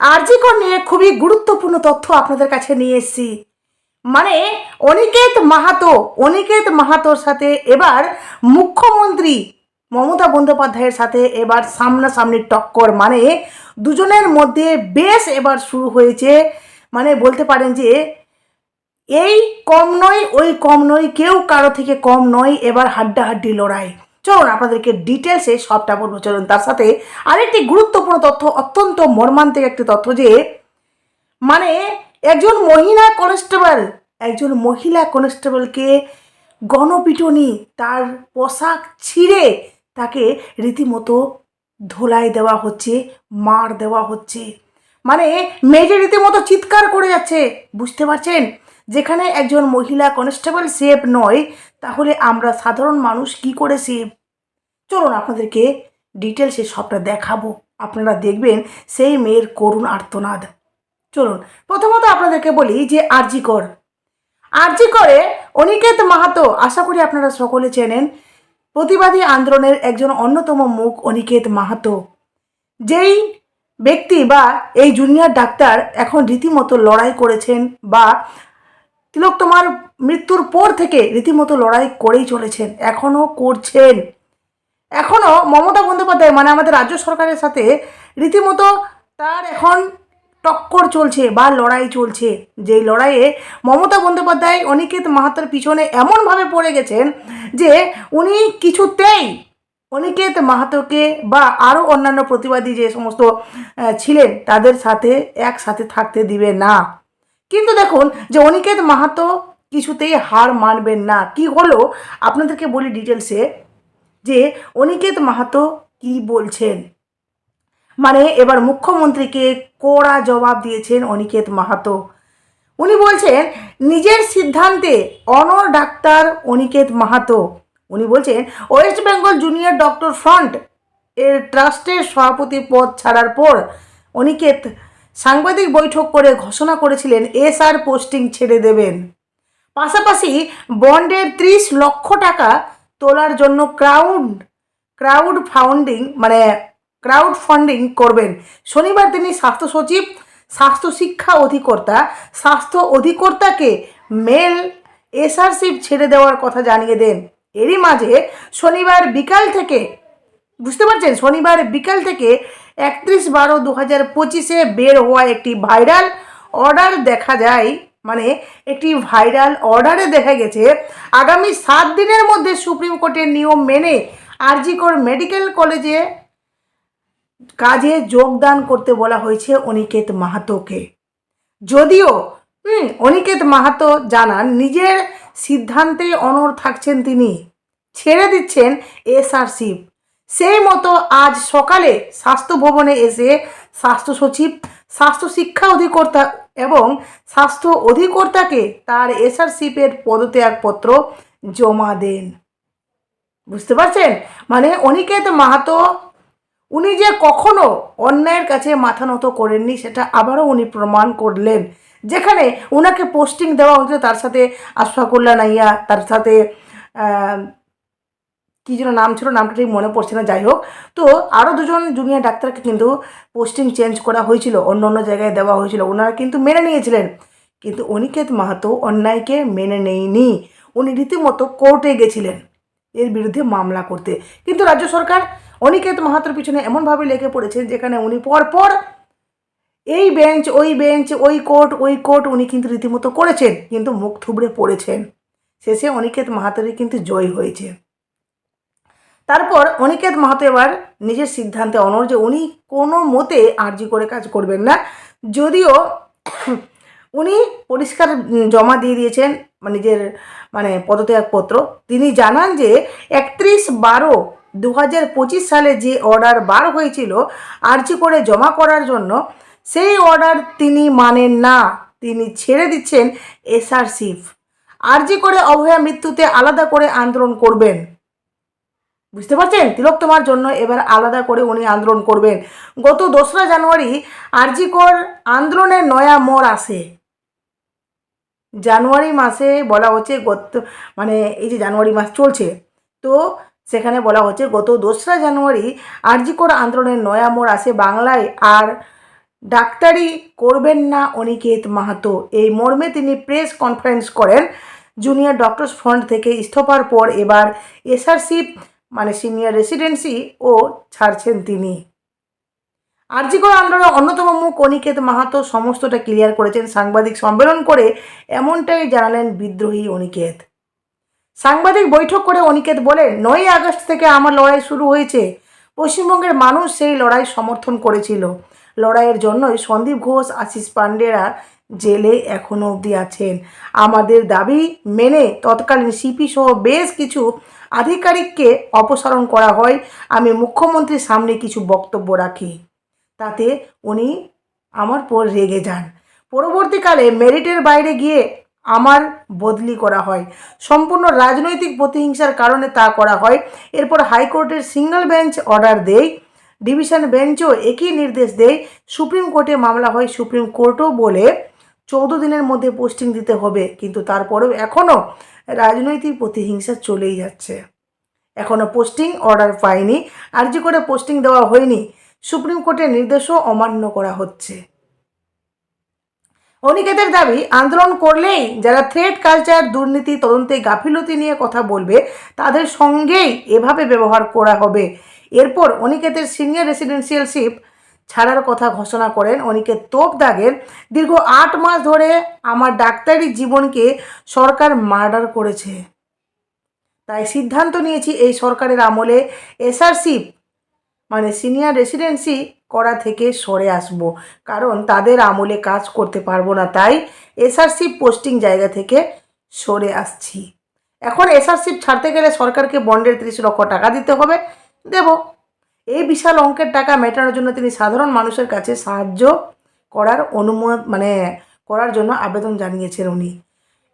আরজিকর নিয়ে খুবই গুরুত্বপূর্ণ তথ্য আপনাদের কাছে নিয়ে এসেছি। মানে অনিকেত মাহাতো, অনিকেত মাহাতোর সাথে এবার মুখ্যমন্ত্রী মমতা বন্দ্যোপাধ্যায়ের সাথে এবার সামনাসামনি টক্কর। মানে দুজনের মধ্যে বেশ এবার শুরু হয়েছে। মানে বলতে পারেন যে এই কম নয়, ওই কম নয়, কেউ কারও থেকে কম নয়, এবার হাড্ডাহাড্ডি লড়াই। চলুন আপনাদেরকে ডিটেলসে সবটা বলব। চলুন, তার সাথে আরেকটি গুরুত্বপূর্ণ তথ্য, অত্যন্ত মর্মান্তিক একটি তথ্য যে মানে একজন মহিলা কনস্টেবল একজন মহিলা কনস্টেবলকে গণপিটনি, তার পোশাক ছিঁড়ে তাকে রীতিমতো ধোলাই দেওয়া হচ্ছে, মার দেওয়া হচ্ছে। মানে মেজে রীতিমতো চিৎকার করে যাচ্ছে, বুঝতে পারছেন? যেখানে একজন মহিলা কনস্টেবল সেফ নয়, তাহলে আমরা সাধারণ মানুষ কি করে সেফ চলুন আপনাদেরকে ডিটেলসে সবটা দেখাবো। আপনারা দেখবেন সেই মেয়ের করুণ আর্তনাদ। চলুন, প্রথমত আপনাদেরকে বলি যে আরজি কর। আরজি করে অনিকেত মাহাতো, আশা করি আপনারা সকলে চেনেন, প্রতিবাদী আন্দোলনের একজন অন্যতম মুখ অনিকেত মাহাতো। যেই ব্যক্তি বা এই জুনিয়র ডাক্তার এখন রীতিমতো লড়াই করেছেন বা তিলক তোমার মৃত্যুর পর থেকে রীতিমতো লড়াই করেই চলেছেন, এখনও করছেন। এখনও মমতা বন্দ্যোপাধ্যায় মানে আমাদের রাজ্য সরকারের সাথে রীতিমতো তার এখন টক্কর চলছে বা লড়াই চলছে। যেই লড়াইয়ে মমতা বন্দ্যোপাধ্যায়, অনিকেত মাহাতার পিছনে এমনভাবে পড়ে গেছেন যে উনি কিছুতেই অনিকেত মাহাতোকে বা আরও অন্যান্য প্রতিবাদী যে সমস্ত ছিলেন তাদের সাথে একসাথে থাকতে দিবে না। কিন্তু দেখুন যে অনিকেত মাহাতো কিছুতেই হার মানবেন না। কি হলো? আপনাদেরকে বলি ডিটেলসে। যে অনিকেত মাহাতো কি বলছেন? মানে এবার মুখ্যমন্ত্রীকে কড়া জবাব দিয়েছেন অনিকেত মাহাতো। উনি বলছেন, নিজের সিদ্ধান্তে অনর ডাক্তার অনিকেত মাহাতো। উনি বলছেন, West Bengal junior doctor front এর ট্রাস্টের সভাপতি পদ ছাড়ার পর অনিকেত সাংবাদিক বৈঠক করে ঘোষণা করেছিলেন, এসআর পোস্টিং ছেড়ে দেবেন। পাশাপাশি বন্ডের ত্রিশ লক্ষ টাকা তোলার জন্য ক্রাউড ক্রাউড ফাউন্ডিং মানে ক্রাউড ফান্ডিং করবেন। শনিবার তিনি স্বাস্থ্য সচিব, স্বাস্থ্য শিক্ষা অধিকর্তা, স্বাস্থ্য অধিকর্তাকে মেল এসআরশিপ ছেড়ে দেওয়ার কথা জানিয়ে দেন। এরই মাঝে শনিবার বিকাল থেকে, বুঝতে পারছেন? শনিবার বিকাল থেকে একত্রিশ বারো দু হাজার পঁচিশে বের হওয়া একটি ভাইরাল অর্ডার দেখা যায় মানে একটি ভাইরাল অর্ডারে দেখা গেছে, আগামী সাত দিনের মধ্যে সুপ্রিম কোর্টের নিয়ম মেনে আরজিকর মেডিকেল কলেজে কাজে যোগদান করতে বলা হয়েছে অনিকেত মাহাতোকে। যদিও, হুম, অনিকেত মাহাতো জানান, নিজের সিদ্ধান্তে অনড় থাকছেন তিনি, ছেড়ে দিচ্ছেন এসআরশিপ সেই মতো আজ সকালে স্বাস্থ্য ভবনে এসে স্বাস্থ্য সচিব স্বাস্থ্য শিক্ষা অধিকর্তা এবং স্বাস্থ্য অধিকর্তাকে তার এসআরশিপের পদত্যাগপত্র জমা দেন। বুঝতে পারছেন? মানে অনিকেত মাহাতো, উনি যে কখনো অন্যায়ের কাছে মাথা নত করেননি, সেটা আবারও উনি প্রমাণ করলেন। যেখানে ওনাকে পোস্টিং দেওয়া হয়েছিল, তার সাথে আশফাকুল্লা নাইয়া, তার সাথে কী যেন নাম ছিল, নামটা ঠিক মনে পড়ছে না, যাই হোক। তো আরও দুজন জুনিয়র ডাক্তারকে কিন্তু পোস্টিং চেঞ্জ করা হয়েছিল, অন্য অন্য জায়গায় দেওয়া হয়েছিল। ওনারা কিন্তু মেনে নিয়েছিলেন। কিন্তু অনিকেত মাহাতো অন্যায়কে মেনে নেয়নি। উনি রীতিমতো কোর্টে গেছিলেন এর বিরুদ্ধে মামলা করতে। কিন্তু রাজ্য সরকার অনিকেত মাহাতোর পিছনে এমনভাবে লেগে পড়েছেন যেখানে উনি পরপর এই বেঞ্চ ওই বেঞ্চ ওই কোর্ট ওই কোর্ট উনি কিন্তু রীতিমতো করেছেন, কিন্তু মুখ থুবড়ে পড়েছেন। শেষে অনিকেত মাহাতোরই কিন্তু জয় হয়েছে। তারপর অনিকেত মাহাতো এবার নিজের সিদ্ধান্তে অনর যে উনি কোনো মতে আর্জি করে কাজ করবেন না। যদিও উনি পরিষ্কার জমা দিয়ে দিয়েছেন মানে নিজের মানে পদত্যাগপত্র। তিনি জানান যে একত্রিশ বারো দু হাজার পঁচিশ সালে যে অর্ডার বার হয়েছিল আর্জি করে জমা করার জন্য, সেই অর্ডার তিনি মানেন না। তিনি ছেড়ে দিচ্ছেন এসআরসিফ আর্জি করে অভয়া মৃত্যুতে আলাদা করে আন্দোলন করবেন। বুঝতে পারছেন? তিলক তোমার জন্য এবার আলাদা করে উনি আন্দোলন করবেন। গত দোসরা জানুয়ারি আরজিকর আন্দোলনের নয়া মোড় আসে। জানুয়ারি মাসে বলা হচ্ছে গত মানে এই যে জানুয়ারি মাস চলছে, তো সেখানে বলা হচ্ছে গত দোসরা জানুয়ারি আরজিকর আন্দোলনের নয়া মোড় আসে বাংলায়, আর ডাক্তারি করবেন না অনিকেত মাহাতো। এই মর্মে তিনি প্রেস কনফারেন্স করেন। জুনিয়র ডক্টরস ফ্রন্ট থেকে ইস্তফার পর এবার এসআরসিপ মানে সিনিয়র রেসিডেন্সি ও ছাড়ছেন তিনি। আরজিকর আন্দোলনের অন্যতম মুখ অনিকেত মাহাতো সমস্তটা ক্লিয়ার করেছেন সাংবাদিক সম্মেলন করে, এমনটাই জানালেন বিদ্রোহী অনিকেত। সাংবাদিক বৈঠক করে অনিকেত বলেন নয় আগস্ট থেকে আমার লড়াই শুরু হয়েছে। পশ্চিমবঙ্গের মানুষ সেই লড়াই সমর্থন করেছিল। লড়াইয়ের জন্যই সন্দীপ ঘোষ, আশিস পান্ডেরা জেলে এখনও অবধি আছেন। আমাদের দাবি মেনে তৎকালীন সিপি সহ বেশ কিছু আধিকারিককে অপসারণ করা হয়। আমি মুখ্যমন্ত্রীর সামনে কিছু বক্তব্য রাখি। তাতে উনি আমার পর রেগে যান। পরবর্তীকালে মেরিটের বাইরে গিয়ে আমার বদলি করা হয়। সম্পূর্ণ রাজনৈতিক প্রতিহিংসার কারণে তা করা হয়। এরপর হাইকোর্টের সিঙ্গল বেঞ্চ অর্ডার দেয় ডিভিশন বেঞ্চও একই নির্দেশ দেয় সুপ্রিম কোর্টে মামলা হয় সুপ্রিম কোর্টও বলে চৌদ্দ দিনের মধ্যে পোস্টিং দিতে হবে, কিন্তু তারপরেও এখনও রাজনৈতিক প্রতিহিংসা চলেই যাচ্ছে। এখনও পোস্টিং অর্ডার পায়নি আর যে করে পোস্টিং দেওয়া হয়নি। সুপ্রিম কোর্টের নির্দেশও অমান্য করা হচ্ছে। অনিকেতের দাবি, আন্দোলন করলেই যারা থ্রেড কালচার দুর্নীতি, তদন্তে গাফিলতি নিয়ে কথা বলবে, তাদের সঙ্গেই এভাবে ব্যবহার করা হবে। এরপর অনিকেতের সিনিয়র রেসিডেন্সিয়ালশিপ ছাড়ার কথা ঘোষণা করেন। অনিকেত তোপ দাগের। দীর্ঘ আট মাস ধরে আমার ডাক্তারি জীবনকে সরকার মার্ডার করেছে। তাই সিদ্ধান্ত নিয়েছি এই সরকারের আমলে এসআরসিপ মানে সিনিয়র রেসিডেন্সি করা থেকে সরে আসব। কারণ তাদের আমলে কাজ করতে পারব না, তাই এসআরসিপ পোস্টিং জায়গা থেকে সরে আসছি। এখন এসআরসিপ ছাড়তে গেলে সরকারকে বন্ডের তিরিশ লক্ষ টাকা দিতে হবে। দেব। এই বিশাল অঙ্কের টাকা মেটানোর জন্য তিনি সাধারণ মানুষের কাছে সাহায্য করার অনুমোদ মানে করার জন্য আবেদন জানিয়েছেন উনি।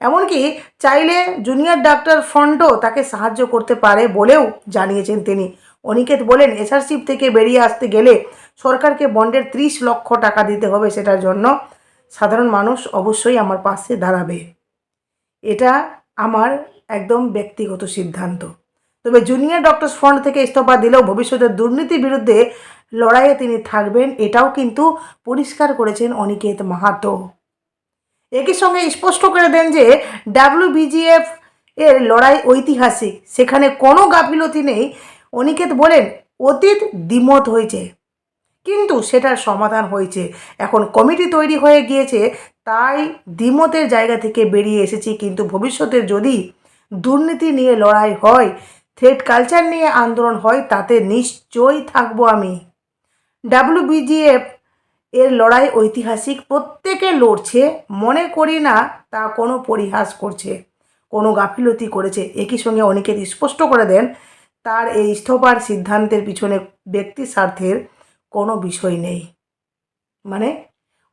এমনকি চাইলে জুনিয়র ডাক্তার ফ্রন্টও তাকে সাহায্য করতে পারে বলেও জানিয়েছেন তিনি। অনিকেত বলেন, এসআরসিপ থেকে বেরিয়ে আসতে গেলে সরকারকে বন্ডের ত্রিশ লক্ষ টাকা দিতে হবে, সেটার জন্য সাধারণ মানুষ অবশ্যই আমার পাশে দাঁড়াবে। এটা আমার একদম ব্যক্তিগত সিদ্ধান্ত। তবে জুনিয়র ডক্টরস ফ্রন্ট থেকে ইস্তফা দিলেও ভবিষ্যতে দুর্নীতির বিরুদ্ধে লড়াইয়ে তিনি থাকবেন, এটাও কিন্তু পরিষ্কার করেছেন অনিকেত মাহাতো। একই সঙ্গে স্পষ্ট করে দেন যে ডাব্লিউবিজিএফ এর লড়াই ঐতিহাসিক, সেখানে কোনো গাফিলতি নেই, অনিকেত বলেন, অতীত দ্বিমত হয়েছে। কিন্তু সেটার সমাধান হয়েছে। এখন কমিটি তৈরি হয়ে গিয়েছে, তাই দ্বিমতের জায়গা থেকে বেরিয়ে এসেছি, কিন্তু ভবিষ্যতের যদি দুর্নীতি নিয়ে লড়াই হয় থ্রেড কালচার নিয়ে আন্দোলন হয়, তাতে নিশ্চয়ই থাকব আমি। ডাব্লিউবিজিএফ এর লড়াই ঐতিহাসিক, প্রত্যেকে লড়ছে, মনে করি না তা কোনো পরিহাস করছে, কোনো গাফিলতি করেছে। একই সঙ্গে অনেকে স্পষ্ট করে দেন, তার এই ইস্তফার সিদ্ধান্তের পিছনে ব্যক্তি স্বার্থের কোনো বিষয় নেই। মানে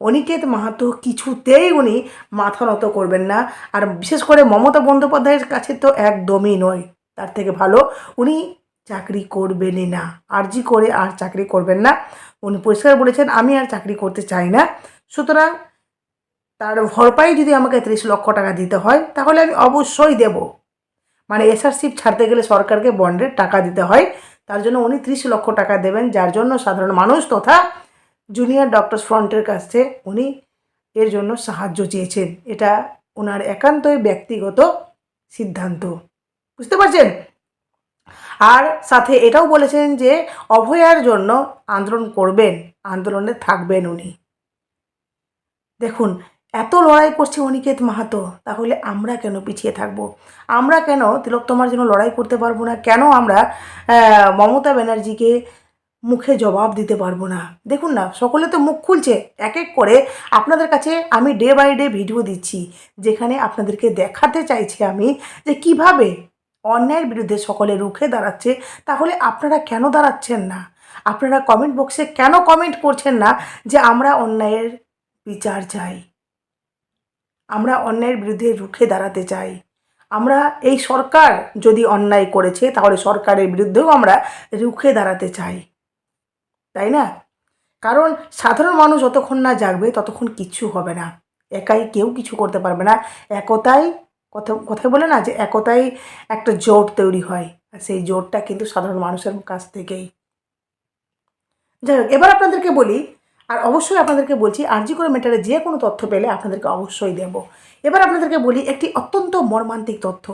অনিকেত মাহাতো কিছুতেই উনি মাথা নত করবেন না, আর বিশেষ করে মমতা বন্দ্যোপাধ্যায়ের কাছে তো একদমই নয়। তার থেকে ভালো। উনি চাকরি করবেনই না। আরজি করে আর চাকরি করবেন না। উনি পরিষ্কার বলেছেন, আমি আর চাকরি করতে চাই না। সুতরাং তার ভরপাই যদি আমাকে ত্রিশ লক্ষ টাকা দিতে হয়, তাহলে আমি অবশ্যই দেব। মানে এসআরসিপ ছাড়তে গেলে সরকারকে বন্ডের টাকা দিতে হয়। তার জন্য উনি ত্রিশ লক্ষ টাকা দেবেন, যার জন্য সাধারণ মানুষ তথা জুনিয়র ডক্টরস ফ্রন্টের কাছে উনি এর জন্য সাহায্য চেয়েছেন। এটা ওনার একান্তই ব্যক্তিগত সিদ্ধান্ত। বুঝতে পারছেন? আর সাথে এটাও বলেছেন যে অভয়ার জন্য আন্দোলন করবেন, আন্দোলনে থাকবেন উনি। দেখুন, এত লড়াই করছে অনিকেত মাহাতো, তাহলে আমরা কেন পিছিয়ে থাকব? আমরা কেন তিলোত্তমার জন্য লড়াই করতে পারব না? কেন আমরা মমতা ব্যানার্জিকে মুখে জবাব দিতে পারব না? দেখুন না, সকলে তো মুখ খুলছে। এক এক করে আপনাদের কাছে আমি ডে বাই ডে ভিডিও দিচ্ছি, যেখানে আপনাদেরকে দেখাতে চাইছি আমি যে কীভাবে অন্যায়ের বিরুদ্ধে সকলে রুখে দাঁড়াচ্ছে, তাহলে আপনারা কেন দাঁড়াচ্ছেন না? আপনারা কমেন্ট বক্সে কেন কমেন্ট করছেন না যে আমরা অন্যায়ের বিচার চাই? আমরা অন্যায়ের বিরুদ্ধে রুখে দাঁড়াতে চাই। আমরা, এই সরকার যদি অন্যায় করেছে, তাহলে সরকারের বিরুদ্ধেও আমরা রুখে দাঁড়াতে চাই। তাই না? কারণ সাধারণ মানুষ যতক্ষণ না জাগবে, ততক্ষণ কিচ্ছু হবে না। একাই কেউ কিছু করতে পারবে না। একতাই কথা কথায় বলে না যে একতাই একটা জোট তৈরি হয়। আর সেই জোটটা কিন্তু সাধারণ মানুষের কাছ থেকেই। যাই হোক, এবার আপনাদেরকে বলি, আর অবশ্যই আপনাদেরকে বলছি আরজি করে মেটারে যে কোনো তথ্য পেলে আপনাদেরকে অবশ্যই দেব। এবার আপনাদেরকে বলি একটি অত্যন্ত মর্মান্তিক তথ্য।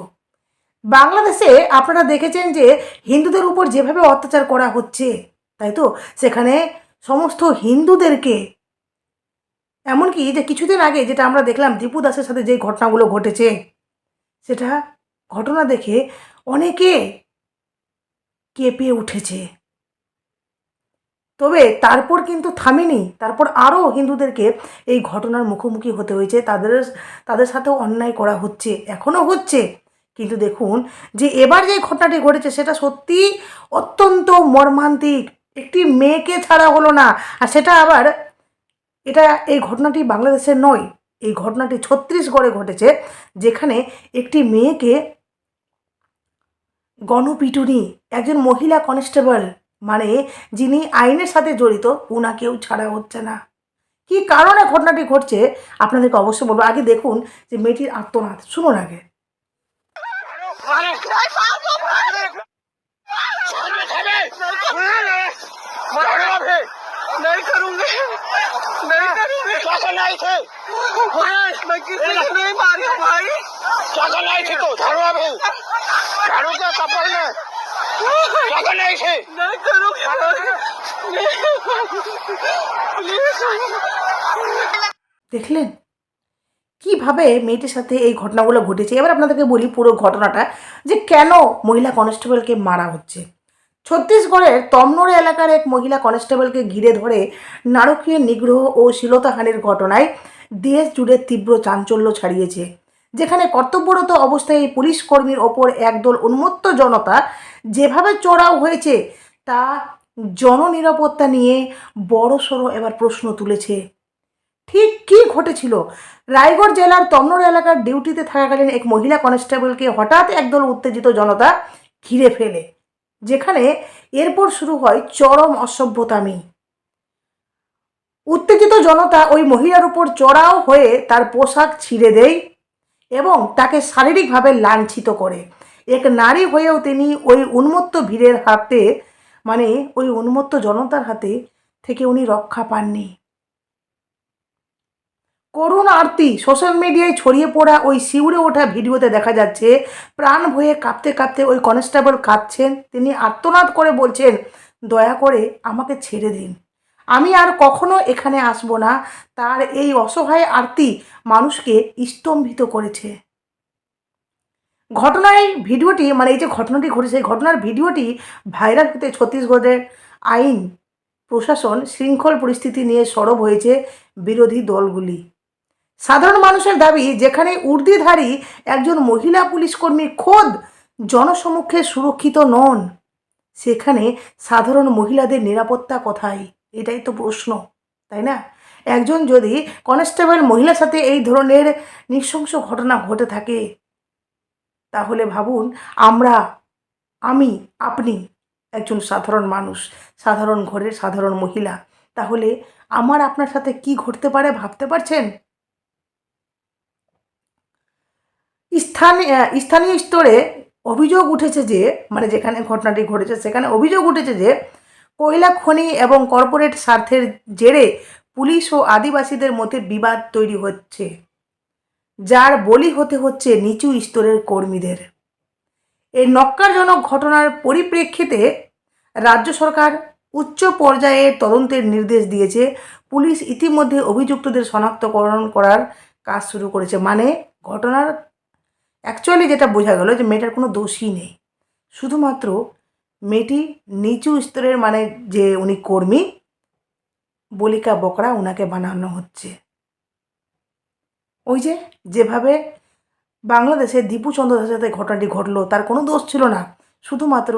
বাংলাদেশে আপনারা দেখেছেন যে হিন্দুদের উপর যেভাবে অত্যাচার করা হচ্ছে, তাই তো? সেখানে সমস্ত হিন্দুদেরকে, এমনকি যে কিছুদিন আগে যেটা আমরা দেখলাম দীপু দাসের সাথে যে ঘটনাগুলো ঘটেছে সেটা ঘটনা দেখে অনেকে কেঁপে উঠেছে। তবে তারপর কিন্তু থামেনি। তারপর আরও হিন্দুদেরকে এই ঘটনার মুখোমুখি হতে হয়েছে। তাদের তাদের সাথেও অন্যায় করা হচ্ছে, এখনও হচ্ছে। কিন্তু দেখুন যে এবার যে ঘটনাটি ঘটেছে সেটা সত্যি অত্যন্ত মর্মান্তিক। একটি মেয়েকে ছাড়া হলো না। আর সেটা আবার, এটা এই ঘটনাটি বাংলাদেশের নয়। এই ঘটনাটি ছত্তিশগড়ে ঘটেছে, যেখানে একটি মেয়েকে গণপিটুনি, একজন মহিলা কনস্টেবল মানে যিনি আইনের সাথে জড়িত, উনাকেও ছাড়া হচ্ছে না। কি কারণে ঘটনাটি ঘটছে, আপনাদেরকে অবশ্যই বলব। আগে দেখুন যে মেয়েটির আত্মনাদ শুনুন আগে। नहीं करूंगी नहीं करूंगी क्या करना आई थे मैं किसी को नहीं मारी हूँ भाई क्या करना आई थी तो झाड़ू अभी झाड़ू के कपड़ में क्या करना आई थे नहीं करूंगी प्लीज দেখলেন কিভাবে মেয়েটির সাথে এই ঘটনাগুলো ঘটেছে এবার আপনাদেরকে বলি পুরো ঘটনাটা যে কেন মহিলা কনস্টেবলকে মারা হচ্ছে ছত্তিশগড়ের তমনোর এলাকার এক মহিলা কনস্টেবলকে ঘিরে ধরে নারকীয় নিগ্রহ ও শ্লীলতাহানির ঘটনায় দেশ জুড়ে তীব্র চাঞ্চল্য ছাড়িয়েছে, যেখানে কর্তব্যরত অবস্থায় এই পুলিশ কর্মীর ওপর একদল উন্মত্ত জনতা যেভাবে চড়াও হয়েছে, তা জননিরাপত্তা নিয়ে বড়সড় এবার প্রশ্ন তুলেছে। ঠিক কী ঘটেছিল? রায়গড় জেলার তমনোর এলাকার ডিউটিতে থাকাকালীন এক মহিলা কনস্টেবলকে হঠাৎ একদল উত্তেজিত জনতা ঘিরে ফেলে। যেখানে এরপর শুরু হয় চরম অসভ্যতামি। উত্তেজিত জনতা ওই মহিলার উপর চড়াও হয়ে তার পোশাক ছিঁড়ে দেয় এবং তাকে শারীরিকভাবে লাঞ্ছিত করে। এক নারী হয়েও তিনি ওই উন্মত্ত ভিড়ের হাতে মানে ওই উন্মত্ত জনতার হাতে থেকে উনি রক্ষা পাননি। করুণ আরতি। সোশ্যাল মিডিয়ায় ছড়িয়ে পড়া ওই শিউরে ওঠা ভিডিওতে দেখা যাচ্ছে, প্রাণ ভয়ে কাঁপতে কাঁপতে ওই কনস্টেবল কাঁদছেন। তিনি আর্তনাদ করে বলছেন, দয়া করে আমাকে ছেড়ে দিন। আমি আর কখনো এখানে আসব না। তার এই অসহায় আরতি মানুষকে স্তম্ভিত করেছে। ঘটনায় ভিডিওটি মানে এই যে ঘটনাটি ঘটেছে এই ঘটনার ভিডিওটি ভাইরাল হতে ছত্তিশগড়ের আইন প্রশাসন শৃঙ্খল পরিস্থিতি নিয়ে সরব হয়েছে বিরোধী দলগুলি। সাধারণ মানুষের দাবি, যেখানে উর্দিধারী একজন মহিলা পুলিশকর্মী খোদ জনসমক্ষে সুরক্ষিত নন। সেখানে সাধারণ মহিলাদের নিরাপত্তা কোথায়? এটাই তো প্রশ্ন, তাই না? একজন যদি কনস্টেবল মহিলার সাথে এই ধরনের নৃশংস ঘটনা ঘটে থাকে, তাহলে ভাবুন, আমরা, আমি, আপনি একজন সাধারণ মানুষ, সাধারণ ঘরের সাধারণ মহিলা, তাহলে আমার আপনার সাথে কি ঘটতে পারে ভাবতে পারছেন? স্থান স্থানীয় স্তরে অভিযোগ উঠেছে যে মানে যেখানে ঘটনাটি ঘটেছে, সেখানে অভিযোগ উঠেছে যে, কয়লা খনি এবং কর্পোরেট স্বার্থের জেরে পুলিশ ও আদিবাসীদের মধ্যে বিবাদ তৈরি হচ্ছে, যার বলি হতে হচ্ছে নিচু স্তরের কর্মীদের। এই নক্কারজনক ঘটনার পরিপ্রেক্ষিতে রাজ্য সরকার উচ্চ পর্যায়ের তদন্তের নির্দেশ দিয়েছে। পুলিশ ইতিমধ্যে অভিযুক্তদের শনাক্তকরণ করার কাজ শুরু করেছে। মানে ঘটনার অ্যাকচুয়ালি যেটা বোঝা গেল যে মেয়েটার কোনো দোষই নেই। শুধুমাত্র মেয়েটি নিচু স্তরের মানে যে উনি কর্মী, বলিকা বকরা ওনাকে বানানো হচ্ছে। ওই যে যেভাবে বাংলাদেশে দীপু চন্দ্র দাসের সাথে ঘটনাটি ঘটলো, তার কোনো দোষ ছিল না। শুধুমাত্র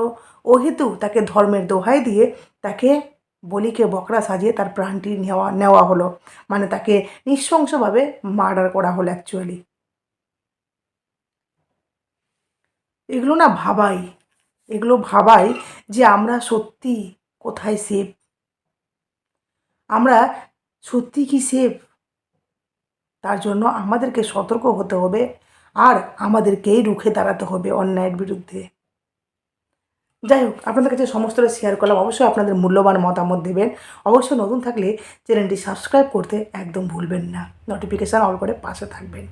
অহেতু তাকে ধর্মের দোহাই দিয়ে তাকে বলিকে বকরা সাজিয়ে তার প্রাণটি নেওয়া নেওয়া হলো। মানে তাকে নৃশংসভাবে মার্ডার করা হলো অ্যাকচুয়ালি এগুলো না ভাবাই, এগুলো ভাবাই যে আমরা সত্যি কোথায় সেফ আমরা সত্যি কি সেফ তার জন্য আমাদেরকে সতর্ক হতে হবে আর আমাদেরকেই রুখে দাঁড়াতে হবে অন্যায়ের বিরুদ্ধে। যাই হোক, আপনাদের কাছে সমস্তটা শেয়ার করলাম। অবশ্যই আপনাদের মূল্যবান মতামত দেবেন। অবশ্যই নতুন থাকলে চ্যানেলটি সাবস্ক্রাইব করতে একদম ভুলবেন না। নোটিফিকেশান অল করে পাশে থাকবেন।